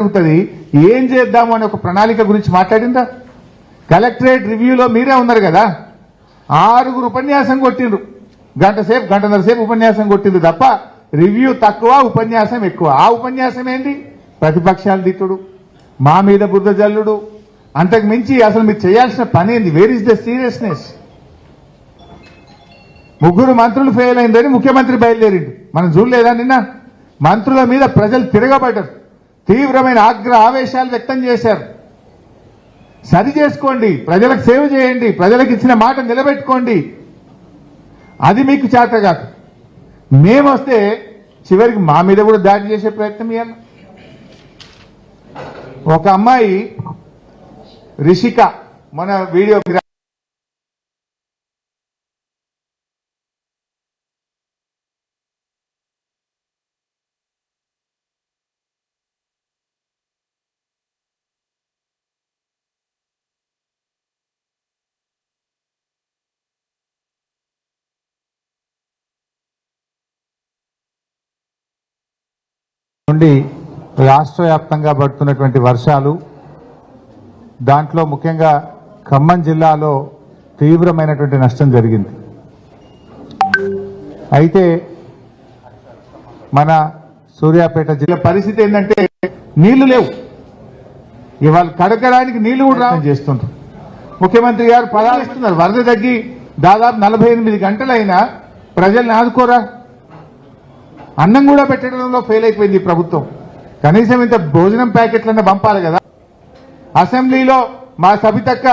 జరుగుతుంది. ఏం చేద్దాము అనే ఒక ప్రణాళిక గురించి మాట్లాడిందా? కలెక్టరేట్ రివ్యూలో మీరే ఉన్నారు కదా? ఆరుగురు ఉపన్యాసం కొట్టిండ్రు. గంట సేపు గంటన్నర సేపు ఉపన్యాసం కొట్టింది తప్ప రివ్యూ తక్కువ ఉపన్యాసం ఎక్కువ. ఆ ఉపన్యాసం ఏంటి? ప్రతిపక్షాలు దిట్టుడు మా మీద బుద్ధ జల్లుడు. అంతకు మించి అసలు మీరు చేయాల్సిన పని ఏంది? వేర్ ఇస్ ద సీరియస్నెస్ ముగ్గురు మంత్రులు ఫెయిల్ అయిందని ముఖ్యమంత్రి బయలుదేరిండు. మనం చూడలేదా నిన్న? మంత్రుల మీద ప్రజలు తిరగబడ్డారు. తీవ్రమైన ఆగ్ర ఆవేశాలు వ్యక్తం చేశారు. సరి చేసుకోండి ప్రజలకు సేవ చేయండి ప్రజలకు ఇచ్చిన మాట నిలబెట్టుకోండి. అది మీకు చేత కాదు. మేమొస్తే చివరికి మా మీద కూడా దాడి చేసే ప్రయత్నం ఇవ్వాలి ఒక అమ్మాయి రిషిక మన వీడియోగ్రాఫ్ నుండి రాష్ట్ర వ్యాప్తంగా పడుతున్నటువంటి వర్షాలు దాంట్లో ముఖ్యంగా ఖమ్మం జిల్లాలో తీవ్రమైనటువంటి నష్టం జరిగింది. అయితే మన సూర్యాపేట జిల్లా పరిస్థితి ఏంటంటే నీళ్ళు లేవు. ఇవాళ కడగడానికి నీళ్ళు కూడా రావడం చేస్తుంటారు ముఖ్యమంత్రి గారు పదాలు ఇస్తున్నారు వరద తగ్గి దాదాపు నలభై ఎనిమిది గంటలైనా ప్రజల్ని ఆదుకోరా అన్నం కూడా పెట్టడంలో ఫెయిల్ అయిపోయింది ఈ ప్రభుత్వం. కనీసం ఇంత భోజనం ప్యాకెట్లన్నా పంపాలి కదా. అసెంబ్లీలో మా సభితక్క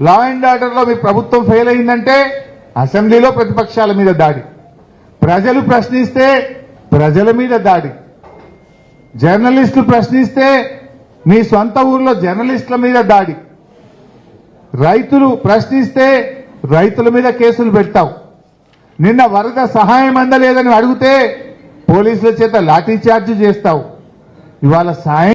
లా అండ్ ఆర్డర్లో మీ ప్రభుత్వం ఫెయిల్ అయిందంటే అసెంబ్లీలో ప్రతిపక్షాల మీద దాడి. ప్రజలు ప్రశ్నిస్తే ప్రజల మీద దాడి. జర్నలిస్టులు ప్రశ్నిస్తే మీ సొంత ఊర్లో జర్నలిస్టుల మీద దాడి. రైతులు ప్రశ్నిస్తే రైతుల మీద కేసులు పెడతావు నిన్న వరద సహాయం అందలేదని అడిగితే పోలీసుల చేత లాఠీ చార్జ్ చేస్తావు. ఇవాళ సాయం